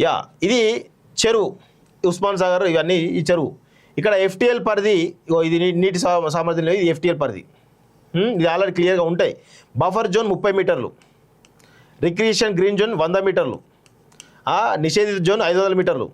Yeah ఇది చెరువు. ఉస్మాన్ సాగర్ ఇవన్నీ ఈ చెరువు. ఇక్కడ ఎఫ్టిఎల్ పరిధి ఇగో ఇది నీటి సా- సామర్థ్యం లేదు ఇది ఎఫ్టిఎల్ పరిధి. ఇది ఆల్రెడీ క్లియర్గా ఉంటాయి. బఫర్ జోన్ ముప్పై మీటర్లు. రిక్రియేషన్ గ్రీన్ జోన్ వంద మీటర్లు. నిషేధిత జోన్ ఐదు వందల మీటర్లు.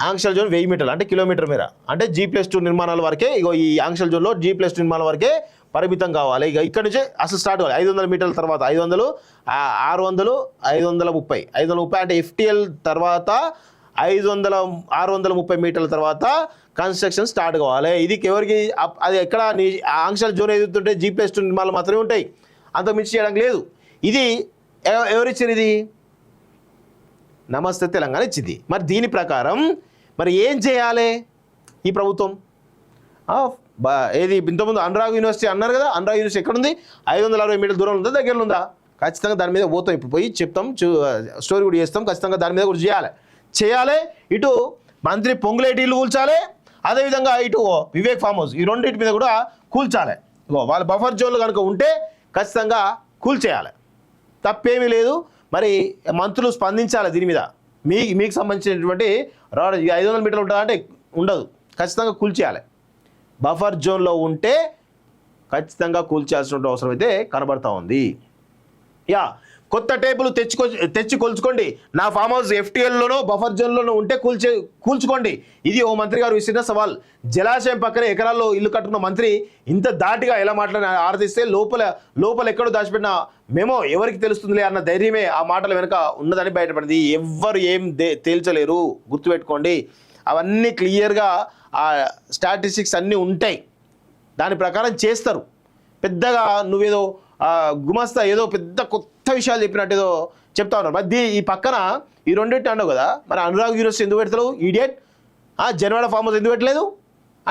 ఆంక్షల్ జోన్ వెయ్యి మీటర్లు అంటే కిలోమీటర్ మేర. అంటే జీ ప్లస్ టూ నిర్మాణాల వరకే ఇగో ఈ ఆంక్షల్ జోన్లో జీ ప్లస్ టూ నిర్మాణాల వరకే పరిమితం కావాలి. ఇక ఇక్కడ నుంచే అసలు స్టార్ట్ కావాలి. ఐదు వందల మీటర్ల తర్వాత ఐదు వందలు ఆరు వందలు ఐదు వందల ముప్పై. ఐదు వందల ముప్పై అంటే ఎఫ్టీఎల్ తర్వాత ఐదు వందల ఆరు వందల ముప్పై మీటర్ల తర్వాత కన్స్ట్రక్షన్ స్టార్ట్ కావాలి. ఇది ఎవరికి అప్- అది ఎక్కడ ఆంక్షలు ఆ జోన్ ఎదుగుతుంటే జీ ప్లస్ టూ నిర్మాణాలు మాత్రమే ఉంటాయి. అంత మించి చేయడానికి లేదు. ఇది ఎవ- ఇది? నమస్తే తెలంగాణ ఇచ్చింది. మరి దీని ప్రకారం మరి ఏం చేయాలి ఈ ప్రభుత్వం? ఆ, ఏది? ఇంతకుముందు అనురాగ్ యూనివర్సిటీ అన్నారు కదా అనురాగ్ యూనివర్సిటీ ఎక్కడుంది? ఐదు వందల అరవై మీటర్ల దూరం ఉందా? దగ్గరలో ఉందా? ఖచ్చితంగా దాని మీద పోతాం ఇప్పుడు పోయి చెప్తాం చూ- స్టోరీ కూడా చేస్తాం ఖచ్చితంగా దాని మీద కూడా చేయాలి. చేయాలి ఇటు మంత్రి పొంగులేటి ఇల్లు కూల్చాలి అదేవిధంగా ఇటు వివేక్ ఫామ్ హౌస్ ఈ రెండింటి మీద కూడా కూల్చాలి. ఇగో వాళ్ళ బఫర్ జోన్లు కనుక ఉంటే ఖచ్చితంగా కూల్చేయాలి తప్పేమీ లేదు మరి మంత్రులు స్పందించాలి దీని మీద. మీ మీకు సంబంధించినటువంటి ఐదు వందల మీటర్లు ఉంటుందంటే ఉండదు. ఖచ్చితంగా కూల్చేయాలి బఫర్ జోన్లో ఉంటే ఖచ్చితంగా కూల్చాల్సిన అవసరం అయితే కనబడతా ఉంది. యా కొత్త టేబుల్ తెచ్చుకో తెచ్చి కొలుచుకోండి నా ఫామ్ హౌస్ ఎఫ్టీఎల్లోనో బఫర్ జోన్లోనో ఉంటే కూల్చే కూల్చుకోండి. ఇది ఓ మంత్రి గారు విసిరిన సవాల్. జలాశయం పక్కన ఎకరాల్లో ఇల్లు కట్టుకున్న మంత్రి ఇంత దాటిగా ఎలా మాట్లాడిన ఆరాధిస్తే లోపల లోపల ఎక్కడో దాచిపెట్టిన మేమో ఎవరికి తెలుస్తుందిలే అన్న ధైర్యమే ఆ మాటల వెనుక ఉన్నదని బయటపడింది. ఎవ్వరు ఏం దే- తేల్చలేరు. గుర్తుపెట్టుకోండి. అవన్నీ క్లియర్గా ఆ స్టాటిస్టిక్స్ అన్నీ ఉంటాయి. దాని ప్రకారం చేస్తారు. పెద్దగా నువ్వేదో గుమస్తా ఏదో పెద్ద కొత్త విషయాలు చెప్పినట్టు ఏదో చెప్తా ఉన్నారు. మరి ఈ పక్కన ఈ రెండింటి అన్నావు కదా మరి అనురాగ్ యూనివర్సిటీ ఎందుకు పెడతావు ఈడియట్ జనవాడ ఫామ్ హౌస్ ఎందుకు పెట్టలేదు?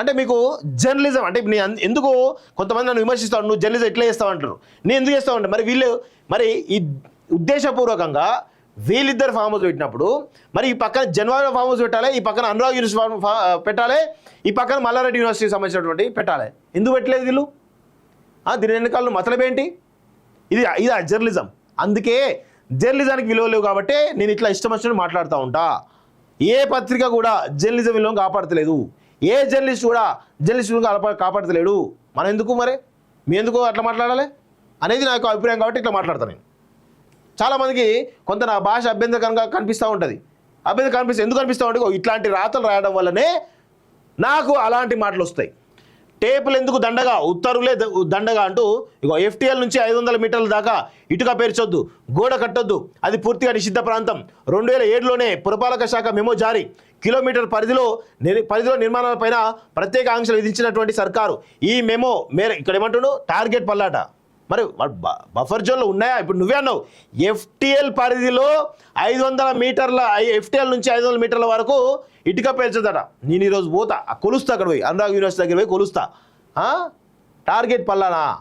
అంటే మీకు జర్నలిజం అంటే నీ ఎందుకు కొంతమంది నన్ను విమర్శిస్తావు నువ్వు జర్నలిజం ఎట్లా చేస్తావు అంటారు. నేను ఎందుకు చేస్తావు అంటే మరి వీళ్ళు మరి ఈ ఉద్దేశపూర్వకంగా వీళ్ళిద్దరు ఫామ్ హౌస్ పెట్టినప్పుడు మరి ఈ పక్కన జనవరి ఫామ్ హౌస్ పెట్టాలి ఈ పక్కన అనురాగ్ యూనివర్సిటీ ఫామ్ ఫా- పెట్టాలి ఈ పక్కన మల్లారెడ్డి యూనివర్సిటీకి సంబంధించినటువంటి పెట్టాలి. ఎందుకు పెట్టలేదు వీళ్ళు? దీని వెనకాల మతలబ్ ఏంటి? ఇది ఇది జర్నలిజం. అందుకే జర్నలిజానికి విలువ లేవు కాబట్టి నేను ఇట్లా ఇష్టం వచ్చినట్టు మాట్లాడుతూ ఉంటా. ఏ పత్రిక కూడా జర్నలిజం విలువను కాపాడతలేదు. ఏ జర్నలిస్ట్ కూడా జర్నలిస్ట్ విలువ కాపా కాపాడతలేడు. మనం ఎందుకు మరి? మీ ఎందుకు అట్లా మాట్లాడాలి? అనేది నాకు అభిప్రాయం కాబట్టి ఇట్లా మాట్లాడతాను నేను. చాలామందికి కొంత నా భాష అభ్యంతరకరంగా కనిపిస్తూ ఉంటుంది. అభ్యంతరం కనిపిస్తుంది ఎందుకు కనిపిస్తూ ఉంటుంది ఇట్లాంటి రాతలు రాయడం వల్లనే నాకు అలాంటి మాటలు వస్తాయి. టేపులు ఎందుకు దండగా ఉత్తర్వులే దండగా అంటూ ఇక ఎఫ్టీఎల్ నుంచి ఐదు వందల మీటర్ల దాకా ఇటుక పేర్చొద్దు గోడ కట్టొద్దు అది పూర్తిగా నిషిద్ధ ప్రాంతం. రెండు వేల ఏడులోనే పురపాలక శాఖ మెమో జారీ. కిలోమీటర్ పరిధిలో నిర్- పరిధిలో నిర్మాణాలపైన ప్రత్యేక ఆంక్షలు విధించినటువంటి సర్కారు. ఈ మెమో మేర ఇక్కడ ఏమంటున్నాడు టార్గెట్ పల్లాట. మరి బ- బఫర్ జోన్లో ఉన్నాయా? ఇప్పుడు నువ్వే అన్నావు. ఎఫ్టిఎల్ పరిధిలో ఐదు వందల మీటర్ల ఎఫ్టిఎల్ నుంచి ఐదు వందల మీటర్ల వరకు ఇటుక పేర్చదట నేను ఈరోజు పోతా. కొలుస్తా అక్కడ పోయి. అనురాగ్ యూనివర్సిటీ దగ్గర పోయి కొలుస్తా. టార్గెట్ పల్లానా?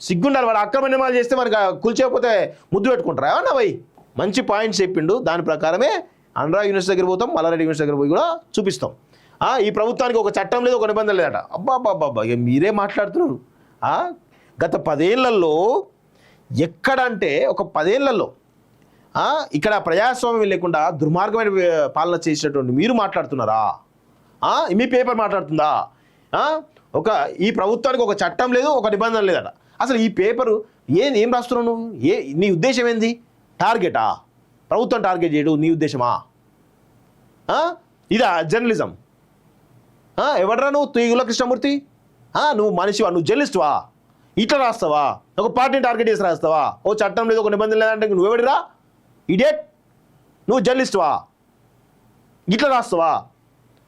సిగ్గుండాలి. వాడు అక్రమ నిర్మాణాలు చేస్తే మనకి కూల్చేయకపోతే ముద్దు పెట్టుకుంటారా? ఏమన్నా భయ్ మంచి పాయింట్స్ చెప్పిండు. దాని ప్రకారమే అనురాగ్ యూనివర్సిటీ దగ్గర పోతాం. మల్లారెడ్డి యూనివర్సిటీ దగ్గర పోయి కూడా చూపిస్తాం. ఈ ప్రభుత్వానికి ఒక చట్టం లేదు ఒక నిబంధన లేదట. అబ్బా అబ్బా అబ్బా, మీరే మాట్లాడుతున్నారు. గత పదేళ్ళలో ఎక్కడంటే ఒక పదేళ్ళలో ఇక్కడ ప్రజాస్వామ్యం లేకుండా దుర్మార్గమైన పాలన చేసినటువంటి మీరు మాట్లాడుతున్నారా? మీ పేపర్ మాట్లాడుతుందా? ఒక ఈ ప్రభుత్వానికి ఒక చట్టం లేదు ఒక నిబంధన లేదట. అసలు ఈ పేపరు ఏం ఏం రాస్తున్నావు నువ్వు? ఏ నీ ఉద్దేశం ఏంది? టార్గెటా? ప్రభుత్వం టార్గెట్ చేయడు నీ ఉద్దేశమా? ఇదా జర్నలిజం. ఎవడరా నువ్వు? తీగుల కృష్ణమూర్తి? నువ్వు మనిషివా? నువ్వు జర్నలిస్ట్వా? ఇట్లా రాస్తావా? ఒక పార్టీని టార్గెట్ చేసి రాస్తావా? ఓ చట్టం లేదు ఒక నిబంధన లేదంటే నువ్వెవడిరా ఇడియట్ నువ్వు జర్నలిస్ట్వా? ఇట్లా రాస్తావా?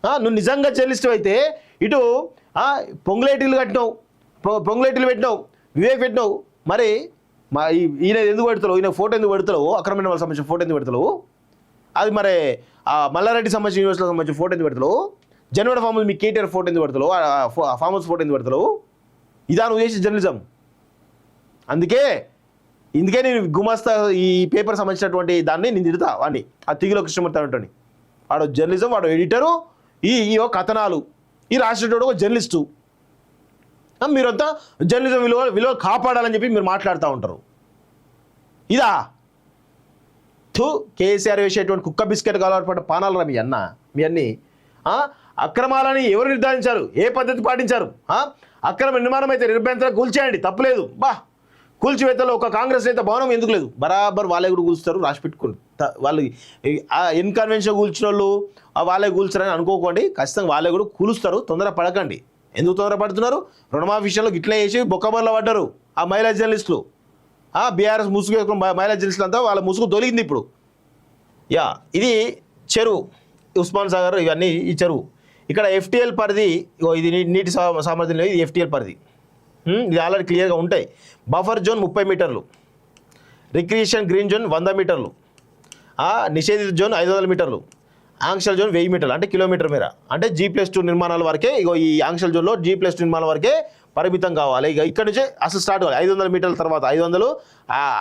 నువ్వు నిజంగా జర్నలిస్ట్ అయితే? ఇటు ఆ, పొంగులేటీలు కట్టినావు. పొ- పొంగులేటీలు పెట్టినావు. వివేక్ పెట్టినావు. మరి మా ఈయన ఎందుకు పెడతావు ఈయన ఫోటో ఎందుకు పెడతావు అక్రమైన వాళ్ళకి సంబంధించిన ఫోటో ఎందుకు పెడతావు అది మరి ఆ మల్లారెడ్డి సంబంధించిన యూనివర్సిటీకి సంబంధించిన ఫోటో ఎందుకు పెడతావు జనవరి ఫామ్ హౌస్ మీ కేటీఆర్ ఫోటో ఎందుకు పెడతావు ఫామ్ హౌస్ ఫోటో ఎందుకు పెడతావు ఇదా నువ్వు చేసే జర్నలిజం. అందుకే ఇందుకే నేను గుమాస్తా ఈ పేపర్ సంబంధించినటువంటి దాన్ని నేను తిడతా వాడిని ఆ తిగిలో కృష్ణమూర్తి వాడు జర్నలిజం వాడు ఎడిటరు ఈ ఈ కథనాలు. ఈ రాసేటోడు ఒక జర్నలిస్టు. మీరంతా జర్నలిజం విలువ విలువ కాపాడాలని చెప్పి మీరు మాట్లాడుతూ ఉంటారు. ఇదా? థూ కేసీఆర్ వేసేటువంటి కుక్క బిస్కెట్ కావాలన్నటువంటి పానాలు రా మీ అన్న మీ అన్ని. అక్రమాలని ఎవరు నిర్ధారించారు? ఏ పద్ధతి పాటించారు? అక్రమ నిర్మాణం అయితే నిర్భయంతరం కూల్చేయండి తప్పలేదు. బా కూల్చివేతలో ఒక కాంగ్రెస్ నేత భవనం ఎందుకు లేదు? బరాబర్ వాళ్ళే కూడా కూల్చుతారు రాసి పెట్టుకోండి. వాళ్ళు ఆ ఇన్కన్వెన్షన్ కూల్చిన వాళ్ళు ఆ వాళ్ళే కూల్చారని అనుకోకండి. ఖచ్చితంగా వాళ్ళే కూడా కూలుస్తారు తొందర పడకండి. ఎందుకు తొందర పడుతున్నారు? రుణమాఫీ విషయంలో గిట్లా వేసి బొక్కబర్లో పడ్డారు ఆ మహిళా జర్నలిస్టులు. ఆ బీఆర్ఎస్ ముసుగు వేసుకున్న మహిళా జర్నలిస్టులు అంతా వాళ్ళ ముసుగు తొలగింది ఇప్పుడు. యా ఇది చెరువు. ఉస్మాన్ సాగర్ ఇవన్నీ ఈ చెరువు. ఇక్కడ ఎఫ్టిఎల్ పరిధి ఇగో ఇది నీటి సా- సామర్థ్యం లేదు ఇది ఎఫ్టిఎల్ పరిధి. ఇది ఆల్రెడీ క్లియర్గా ఉంటాయి. బఫర్ జోన్ ముప్పై మీటర్లు. రిక్రియేషన్ గ్రీన్ జోన్ వంద మీటర్లు. నిషేధిత జోన్ ఐదు వందల మీటర్లు. ఆంక్షల్ జోన్ వెయ్యి మీటర్లు అంటే కిలోమీటర్ మేర. అంటే జీ ప్లస్ టూ నిర్మాణాల వరకే ఇగో ఈ ఆంక్షల్ జోన్లో జీ ప్లస్ టూ నిర్మాణాల వరకే పరిమితం కావాలి. ఇక ఇక్కడ నుంచే అసలు స్టార్ట్ కావాలి. ఐదు వందల మీటర్ల తర్వాత ఐదు వందలు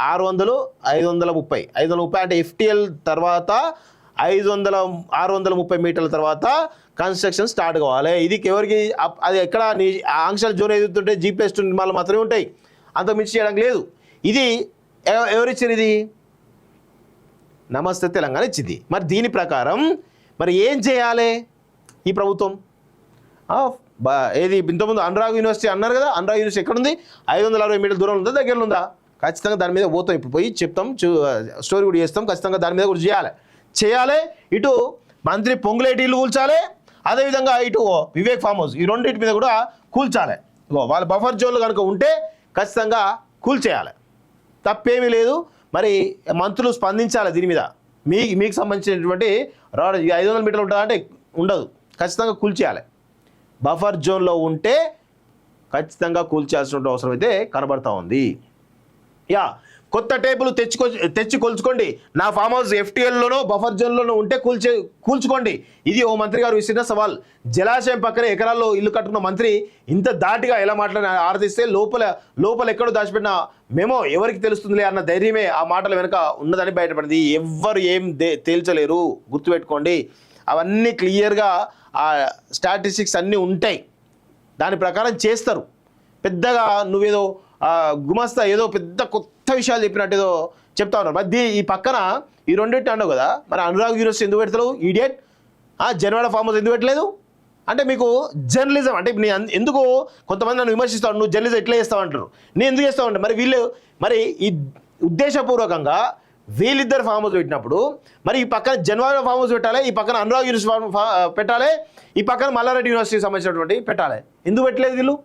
ఆరు వందలు ఐదు వందల ముప్పై. ఐదు వందల ముప్పై అంటే ఎఫ్టిఎల్ తర్వాత ఐదు వందల ఆరు వందల ముప్పై మీటర్ల తర్వాత కన్స్ట్రక్షన్ స్టార్ట్ కావాలి. ఇది ఎవరికి అప్- అది ఎక్కడ ని- ఆంక్షల జోన్ ఎదుగుతుంటే జీ ప్లస్ టూ నిర్మాణాలు మాత్రమే ఉంటాయి. అంత మించి చేయడం లేదు. ఇది ఎవ- ఇది? నమస్తే తెలంగాణ ఇచ్చింది. మరి దీని ప్రకారం మరి ఏం చేయాలి ఈ ప్రభుత్వం? ఆ, బా ఏది ఇంతకుముందు అనురాగ్ యూనివర్సిటీ అన్నారు కదా అనురాగ్ యూనివర్సిటీ ఎక్కడుంది? ఐదు వందల అరవై మీటర్ల దూరం ఉందా దగ్గర ఉందా? ఖచ్చితంగా దాని మీద పోతాం ఇప్పుడు పోయి చెప్తాం స్టోరీ కూడా చేస్తాం ఖచ్చితంగా దాని మీద కూడా చేయాలి. చేయాలి ఇటు మంత్రి పొంగులేటి ఇల్లు కూల్చాలి అదేవిధంగా ఇటు వివేక్ ఫామ్ హౌస్ ఈ రెండింటి మీద కూడా కూల్చాలి వాళ్ళ బఫర్ జోన్లు కనుక ఉంటే ఖచ్చితంగా కూల్చేయాలి తప్పేమీ లేదు. మరి మంత్రులు స్పందించాలి దీని మీద. మీ మీకు సంబంధించినటువంటి రాడ్ ఐదు వందల మీటర్లు ఉంటుందా అంటే ఉండదు. ఖచ్చితంగా కూల్చేయాలి బఫర్ జోన్లో ఉంటే ఖచ్చితంగా కూల్చేయాల్సిన అవసరం అయితే కనబడతా ఉంది. యా కొత్త టేబుల్ తెచ్చుకో తెచ్చి కొలుచుకోండి నా ఫామ్ హౌస్ ఎఫ్టీఎల్లోనో బఫర్ జోన్లోనో ఉంటే కూల్చే కూల్చుకోండి. ఇది ఓ మంత్రి గారు విసిరిన సవాల్. జలాశయం పక్కన ఎకరాల్లో ఇల్లు కట్టుకున్న మంత్రి ఇంత దాటిగా ఎలా మాట్లాడిన ఆరాధిస్తే లోపల లోపల ఎక్కడో దాచిపెట్టిన మేమో ఎవరికి తెలుస్తుందిలే అన్న ధైర్యమే ఆ మాటల వెనుక ఉన్నదని బయటపడింది. ఎవ్వరు ఏం దే- తేల్చలేరు. గుర్తుపెట్టుకోండి. అవన్నీ క్లియర్గా ఆ స్టాటిస్టిక్స్ అన్నీ ఉంటాయి. దాని ప్రకారం చేస్తారు. పెద్దగా నువ్వేదో గుమస్తా ఏదో పెద్ద కొత్త విషయాలు చెప్పినట్టు చెప్తా ఉన్నారు. మరి దీ- ఈ పక్కన ఈ రెండింటి అన్నావు కదా మరి అనురాగ్ యూనివర్సిటీ ఎందుకు పెడతావు ఈడియట్ జనవాడ ఫామ్ ఎందుకు పెట్టలేదు? అంటే మీకు జర్నలిజం అంటే నీ నేను ఎందుకు కొంతమంది నన్ను విమర్శిస్తాను నువ్వు జర్నలిజం ఎట్లా చేస్తావు అంటారు. నేను ఎందుకు చేస్తావు అంటే మరి వీళ్ళు మరి ఈ ఉద్దేశపూర్వకంగా వీళ్ళిద్దరు ఫామ్ హౌస్ పెట్టినప్పుడు మరి ఈ పక్కన జనవాడ ఫామ్ హౌస్ పెట్టాలి ఈ పక్కన అనురాగ్ యూనివర్సిటీ పెట్టాలి ఈ పక్కన మల్లారెడ్డి యూనివర్సిటీకి సంబంధించినటువంటి పెట్టాలి. ఎందుకు పెట్టలేదు వీళ్ళు?